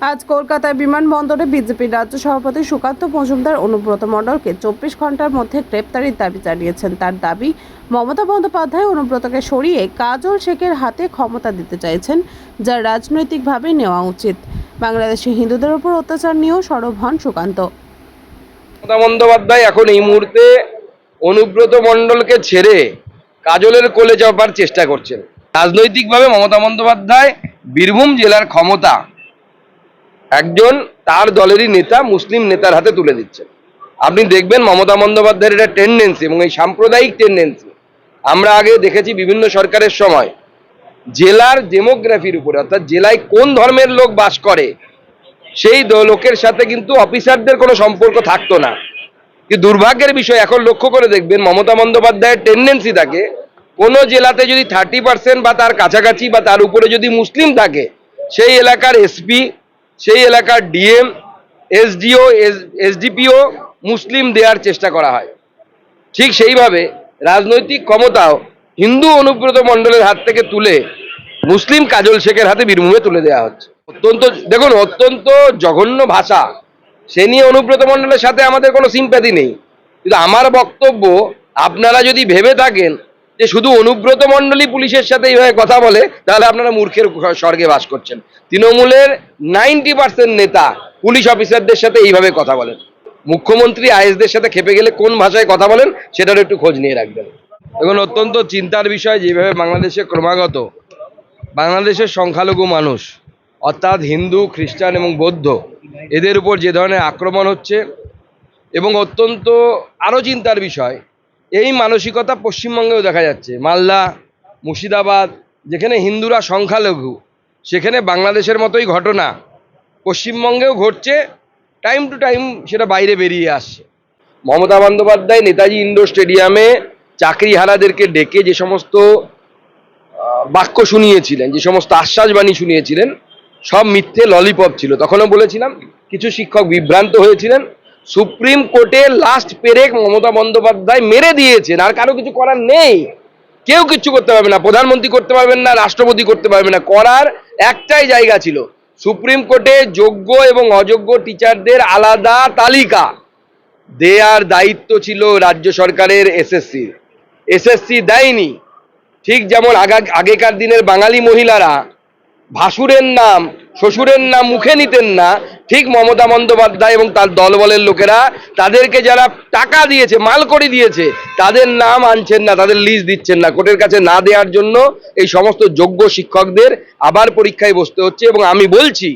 আজ কলকাতায় বিমানবন্দরে বিজেপির রাজ্য সভাপতি সুকান্ত মজুমদার অনুব্রত মণ্ডলকে চব্বিশ ঘণ্টার মধ্যে গ্রেপ্তারির দাবি জানিয়েছেন। তার দাবি, মমতা বন্দ্যোপাধ্যায় অনুব্রতকে সরিয়ে কাজল শেখের হাতে ক্ষমতা দিতে চাইছেন, যা রাজনৈতিকভাবে নেওয়া উচিত। বাংলাদেশে হিন্দুদের উপর অত্যাচার নিয়েও সরব হন সুকান্ত। মমতা বন্দ্যোপাধ্যায় এখন এই মুহূর্তে অনুব্রত মণ্ডলকে ছেড়ে কাজলের কোলে চাপার চেষ্টা করছেন। রাজনৈতিকভাবে মমতা বন্দ্যোপাধ্যায় বীরভূম জেলার ক্ষমতা একজন তার দলেরই নেতা, মুসলিম নেতার হাতে তুলে দিচ্ছেন আপনি দেখবেন মমতা বন্দ্যোপাধ্যায়ের এটা টেন্ডেন্সি এবং এই সাম্প্রদায়িক টেন্ডেন্সি আমরা আগে দেখেছি বিভিন্ন সরকারের সময়, জেলার ডেমোগ্রাফির উপরে, অর্থাৎ জেলায় কোন ধর্মের লোক বাস করে, সেই লোকের সাথে কিন্তু অফিসারদের কোনো সম্পর্ক থাকতো না। কিন্তু দুর্ভাগ্যের বিষয়, এখন লক্ষ্য করে দেখবেন মমতা বন্দ্যোপাধ্যায়ের টেন্ডেন্সি থাকে, কোনো জেলাতে যদি থার্টি পার্সেন্ট বা তার কাছাকাছি বা তার উপরে যদি মুসলিম থাকে, সেই এলাকার এসপি সেই এলাকার ডিএম, এসডিও এসডিপিও মুসলিম দেওয়ার চেষ্টা করা হয়। ঠিক সেইভাবে রাজনৈতিক ক্ষমতাও হিন্দু অনুব্রত মণ্ডলের হাত থেকে তুলে মুসলিম কাজল শেখের হাতে বীরভূমে তুলে দেওয়া হচ্ছে। অত্যন্ত, দেখুন, অত্যন্ত জঘন্য ভাষা। সে নিয়ে অনুব্রত মণ্ডলের সাথে আমাদের কোনো সিম্প্যাথি নেই। কিন্তু আমার বক্তব্য, আপনারা যদি ভেবে থাকেন যে শুধু অনুব্রত মণ্ডলী পুলিশের সাথে এইভাবে কথা বলে, তাহলে আপনারা মূর্খের স্বর্গে বাস করছেন। তৃণমূলের নাইনটি পার্সেন্ট নেতা পুলিশ অফিসারদের সাথে এইভাবে কথা বলেন। মুখ্যমন্ত্রী আইএসদের সাথে খেপে গেলে কোন ভাষায় কথা বলেন সেটার একটু খোঁজ নিয়ে রাখবেন। এখন অত্যন্ত চিন্তার বিষয় যেভাবে বাংলাদেশে ক্রমাগত, বাংলাদেশের সংখ্যালঘু মানুষ, অর্থাৎ হিন্দু, খ্রিস্টান এবং বৌদ্ধ, এদের উপর যে ধরনের আক্রমণ হচ্ছে এবং অত্যন্ত আরও চিন্তার বিষয় এই মানসিকতা পশ্চিমবঙ্গেও দেখা যাচ্ছে। মালদা, মুর্শিদাবাদ, যেখানে হিন্দুরা সংখ্যালঘু, সেখানে বাংলাদেশের মতোই ঘটনা। পশ্চিমবঙ্গেও ঘটছে টাইম টু টাইম সেটা বাইরে বেরিয়ে আসছে। মমতা বন্দ্যোপাধ্যায় নেতাজি ইন্ডোর স্টেডিয়ামে চাকরিহারাদেরকে ডেকে যে সমস্ত বাক্য শুনিয়েছিলেন, যে সমস্ত আশ্বাসবাণী শুনিয়েছিলেন, সব মিথ্যে ললিপপ ছিল। তখনও বলেছিলাম, কিছু শিক্ষক বিভ্রান্ত হয়েছিলেন সুপ্রিম কোর্টে লাস্ট পেরেক মমতা বন্দ্যোপাধ্যায় মেরে দিয়েছেন, আর কারও কিছু করার নেই। কেউ কিচ্ছু করতে পারবে না, প্রধানমন্ত্রী করতে পারবেন না, রাষ্ট্রপতি করতে পারবে না, করার একটাই জায়গা ছিল। সুপ্রিম কোর্টে যোগ্য এবং অযোগ্য টিচারদের আলাদা তালিকা। দেয়ার দায়িত্ব ছিল রাজ্য সরকারের এসএসসি এসএসসি দেয়নি। ঠিক যেমন আগা- আগেকার দিনের বাঙালি মহিলারা, ভাসুরের নাম, শ্বশুরের নাম মুখে নিতেন না ঠিক মমতা বন্দ্যোপাধ্যায় এবং তার দলবলের লোকেরা তাদেরকে যারা টাকা দিয়েছে, মাল করে দিয়েছে, তাদের নাম আনছেন না, তাদের লিস্ট দিচ্ছেন না। কোর্টের কাছে না দেওয়ার জন্য এই সমস্ত যোগ্য শিক্ষকদের আবার পরীক্ষায় বসতে হচ্ছে এবং আমি বলছি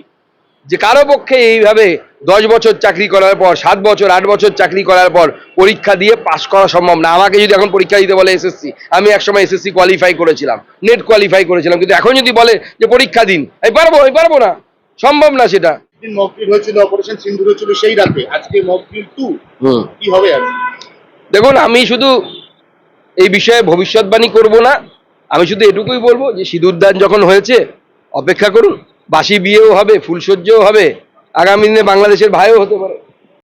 যে কারও পক্ষে এইভাবে দশ বছর চাকরি করার পর, সাত বছর, আট বছর চাকরি করার পর পরীক্ষা দিয়ে পাশ করা সম্ভব না। আমাকে যদি এখন পরীক্ষা দিতে বলে এসএসসি আমি একসময় এসএসসি কোয়ালিফাই করেছিলাম নেট কোয়ালিফাই করেছিলাম। কিন্তু এখন যদি বলে যে পরীক্ষা দিন, আমি পারব আমি পারব না। সম্ভব না সেটা। দিন মকড্রিল হয়েছিল অপারেশন সিন্ধুর হয়েছিল সেই রাতে। আজকে মকড্রিল টু কি হবে আর? দেখুন আমি শুধু এই বিষয়ে ভবিষ্যৎবাণী করব না। আমি শুধু এটুকুই বলব যে সিঁদুরদান যখন হয়েছে অপেক্ষা করুন। বাসি বিয়েও হবে ফুলসজ্জাও হবে। আগামী দিনে বাংলাদেশের ভাইও হতে পারে।